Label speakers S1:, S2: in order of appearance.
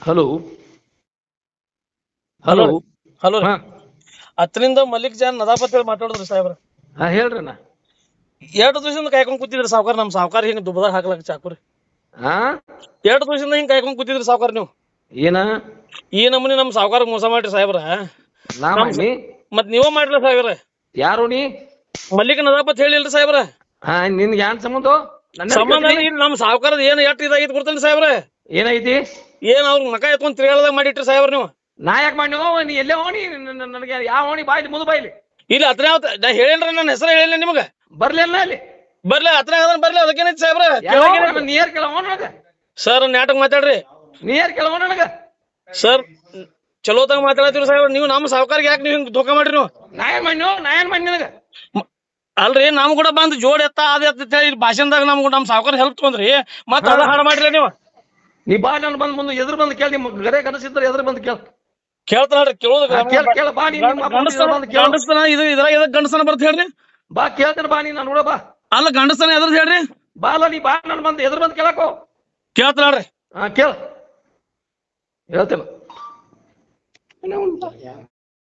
S1: Hello hello
S2: hello
S1: ಹಾ.
S2: ಹತ್ತರಿಂದ Malik John Nadapat ಹೇಳಿ ಮಾತಾಡಿದ್ರಿ ಸಾಹೇಬ್ರ.
S1: ಹಾ ಹೇಳ್ರಿ ಅಣ್ಣ
S2: ಎರಡು ದಿವಸದಿಂದ ಕಾಯ್ಕೊಂಡ್ ಕೂತಿದ್ರಿ ಸಾವ್ಕಾರ ನಮ್ ಸಾವ್ಕಾರ ಹಿಂಗ್ ದುಬದಾರ್ ಹಾಕ್ಲಕ್ ಚಾಕುರಿ.
S1: ಹಾ?
S2: ಎರಡು ದಿವಸದಿಂದ ಹಿಂಗ್ ಕಾಯ್ಕೊಂಡ್ ಕೂತಿದ್ರಿ ಸಾವ್ಕಾರ ನೀವು.
S1: ಏನ?
S2: ಈ ನಮೂನಿ ನಮ್ ಸಾವ್ಕಾರ ಮೋಸ ಮಾಡ್ರಿ ಸಾಹೇಬ್ರ.
S1: ನಾ ಮಾಡಿ
S2: ಮತ್ ನೀವ ಮಾಡ್ರಿ ಸಾಹೇಬ್ರ.
S1: ಯಾರು ನೀ?
S2: ಮಲ್ಲಿಕ್ ನದಾಪತ್ ಹೇಳಿಲ್ರಿ ಸಾಹೇಬ್ರ.
S1: ಹಾ ನಿನ್ಗೆ ಏನ್ ಸಂಬಂಧ?
S2: ಸಂಬಂಧ. ಇಲ್ಲ ನಮ್ ಸಾವ್ಕಾರದ ಏನ್ ಎಷ್ಟ್ ಇದಾಗಿತ್ತು ಗೊತ್ತೇನ್ರಿ ಸಾಹೇಬ್ರ.
S1: ಏನೈತಿ
S2: ಏನ್ ಅವ್ರ ನಕ ಎತ್ಕೊಂಡ್ ತಿರ್ಗಾಳದಾಗ ಮಾಡಿಟ್ರಿ ಸಾಹೇಬ್ರ ನೀವು?
S1: ನಾ ಯಾಕೆ ಮಾಡಿ ನೀ ಎಲ್ಲೇ ಹೋಣಿ? ನನಗೆ ಯಾವ ಹೋಣಿ? ಬಾಯ್ ಮುದು ಬಾಯ್ಲಿ.
S2: ಇಲ್ಲ ಹತ್ರ ನಾ ಹೇಳೇನ್ರ ನನ್ನ ಹೆಸರು ಹೇಳಿಲ್ಲ ನಿಮಗ.
S1: ಬರ್ಲಿಲ್ಲ ಅಲ್ಲಿ.
S2: ಬರ್ಲಿ ಹತ್ರ ಬರ್ಲಿ ಅದಕ್ಕೇನೈತಿ ಸಾಹೇಬ್ರ?
S1: ನೀರ್ ಕೇಳೋಣ ನನಗ
S2: ಸರ್ ನಾಟಕ ಮಾತಾಡ್ರಿ.
S1: ನೀರ್ ಕೇಳೋಣ ನನಗ
S2: ಸರ್ ಚಲೋತಾಗ ಮಾತಾಡತ್ತೀರಿ ಸಾಹೇಬ್ರ ನೀವು ನಮ್ಮ ಸಾವುಕಾರ ಯಾಕೆ ನೀವು ಹಿಂಗ್ ಧೋಕಾ ಮಾಡ್ರಿ ನೀವು?
S1: ನಾ ಏನ್ ಮಾಡಿ ನಾ ಏನ್ ಮಾಡಿ ನನಗ?
S2: ಅಲ್ರಿ ನಮ್ ಕೂಡ ಬಂದ್ ಜೋಡ್ ಎತ್ತ ಅದ ಎತ್ತ ಅಂತ ಹೇಳಿ ಭಾಷಣದಾಗ ನಮ್ ನಮ್ ಸಾವುಕಾರ ಹೆಲ್ಪ್ ತಗೊಂಡ್ರಿ. ಮತ್ತ ಅದ ಹಾಡ ಮಾಡ್ರಿ ನೀವು?
S1: ನೀ ಬಾ ನಾನು ಬಂದ್ ಮುಂದೆ ಎದುರು ಬಂದು ಕೇಳಿ ನಿಮ್ ಗರೆ ಕನಸಿದ್ರೆ ಎದುರು ಬಂದು ಕೇಳ.
S2: ಕೇಳ್ತಾಳ್ರಿ ಕೇಳೋದು
S1: ಕೇಳ ಕೇಳ ಬಾ ನೀ ನಿಮ್ಮ ಅಪ್ಪ ಎದುರು ಬಂದು ಕೇಳು.
S2: ಇದು ಇದ್ರಾಗ ಎದಕ್ ಗಂಡಸ್ತನ ಬರ್ತ ಹೇಳ್ರಿ?
S1: ಬಾ ಕೇಳ್ತೇನೆ ಬಾ ನೀ ನಾನು ನೋಡ ಬಾ.
S2: ಅಲ್ಲ ಗಂಡಸನ ಎದ್ರದ್ ಹೇಳ್ರಿ?
S1: ಬಾ ಅಲ್ಲ ನೀ ಬಾ ನಾನು ಬಂದು ಎದುರು ಬಂದು ಕೇಳಕೋ
S2: ಕೇಳ್ತಾಳ್ರಿ
S1: ಹಾ ಕೇಳ. ಹೇಳ್ತೇನೆ.